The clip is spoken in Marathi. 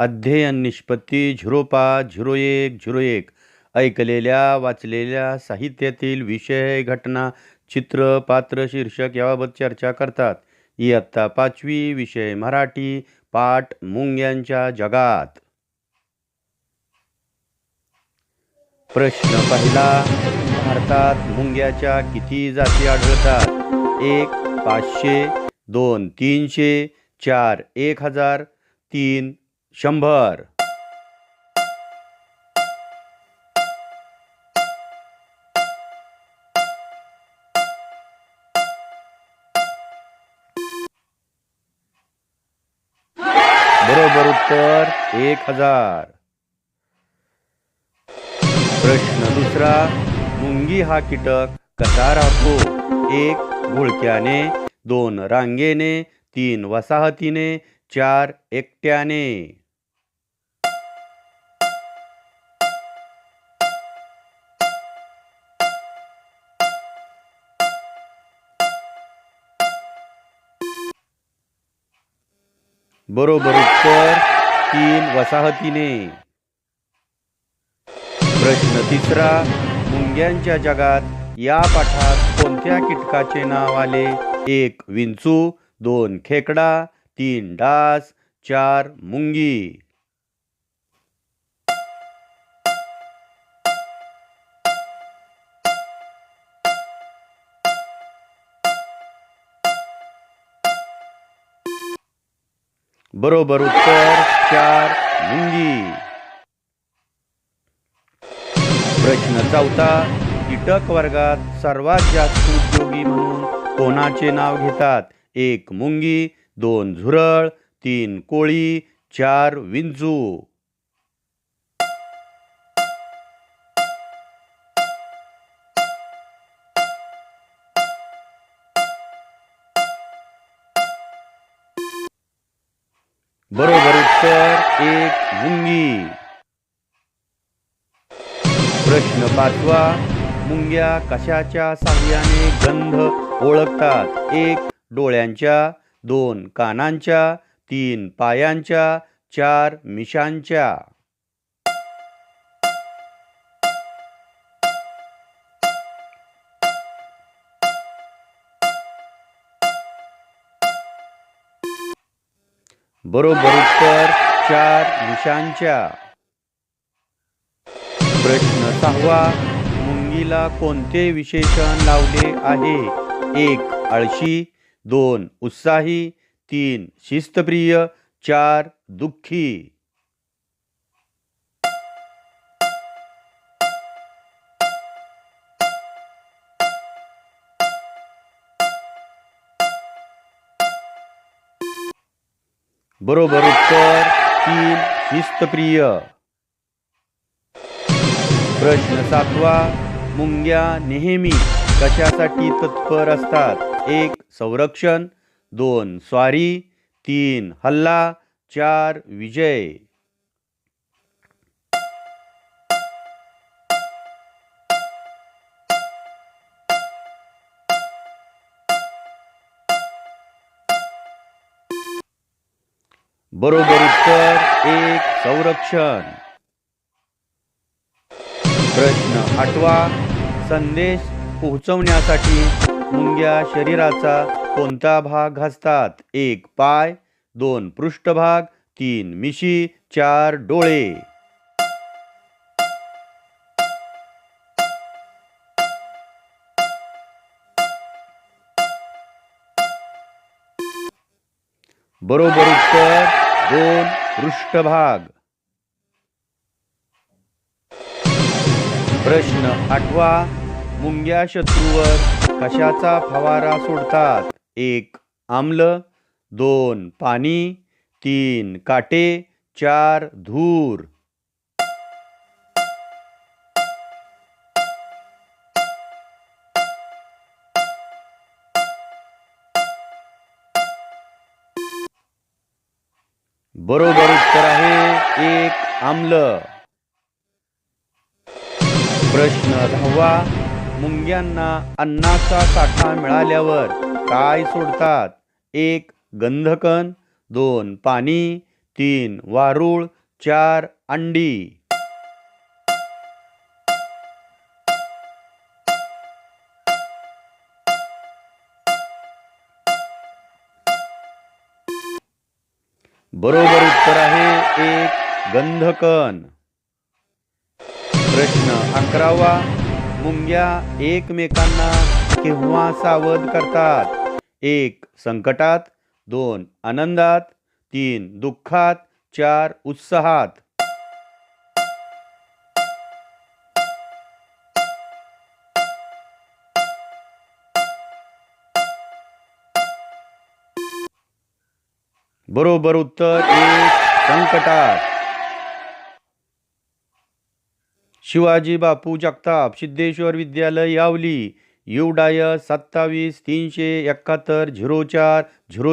अध्ययन निष्पत्ती झिरो पाच झिरो एक झिरो एक ऐकलेल्या वाचलेल्या साहित्यातील विषय घटना चित्र पात्र शीर्षक याबाबत चर्चा करतात. इयत्ता पाचवी विषय मराठी पाठ मुंग्यांच्या जगात. प्रश्न पहिला भारतात मुंग्याच्या किती जाती आढळतात? एक पाचशे दोन तीनशे चार एक हजार तीन शंभर. बरोबर उत्तर एक हजार. प्रश्न दुसरा मुंगी हा कीटक कसा राहतो? एक घोळक्याने दोन रांगेने तीन वसाहतीने चार एकट्याने. बरोबर उत्तर तीन वसाहतीने. प्रश्न तिसरा मुंग्यांच्या जगात या पाठात कोणत्या कीटकाचे नाव आले? एक विंचू दोन खेकडा तीन डास चार मुंगी. बरोबर उत्तर चार मुंगी. प्रश्न चौथा कीटक वर्गात सर्वात जास्त उद्योगी म्हणून कोणाचे नाव घेतात? एक मुंगी दोन झुरळ तीन कोळी चार विंचू. बरोबर उत्तर एक मुंगी. प्रश्न पाचवा मुंग्या कशाच्या साह्याने गंध ओळखतात? एक डोळ्यांच्या दोन कानांच्या तीन पायांच्या चार मिशांच्या. बरोबर उत्तर चार विषांच्या. प्रश्न सहावा मुंगीला कोणते विशेषण लावले आहे? एक आळशी दोन उत्साही तीन शिस्तप्रिय चार दुःखी. बरोबर उत्तर तीन शिस्तप्रिय प्रश्न सातवा मुंग्या नेहमी कशासाठी तत्पर असतात? एक संरक्षण. दोन स्वारी. तीन हल्ला. चार विजय. बरोबर उत्तर एक संरक्षण. प्रश्न आठवा संदेश पोहोचवण्यासाठी मुंग्या शरीराचा कोणता भाग घासतात? एक पाय दोन पृष्ठभाग तीन मिशी चार डोळे. बरोबर उत्तर दोन पृष्ठभाग. प्रश्न आठवा मुंग्या शत्रूवर कशाचा फवारा सोडतात? एक आम्ल दोन पाणी तीन काटे चार धूर. बरोबर उत्तर आहे. एक आम्ल. प्रश्न दहावा. मुंग्यांना अन्नाचा साठा मिळाल्यावर काय सोडतात? एक गंधकन दोन पाणी. तीन वारुळ. चार अंडी. बरोबर उत्तर आहे एक गंधकन प्रश्न अकरावा मुंग्या एकमेकांना केव्हा सावध करतात? एक संकटात. दोन आनंदात. तीन दुःखात. चार उत्साहात. बरोबर उत्तर एक संकटात. शिवाजी बापू जगताप सिद्धेश्वर विद्यालय यावली. यू डायस सत्तावीस तीनशे एकाहत्तर झिरो चार झिरो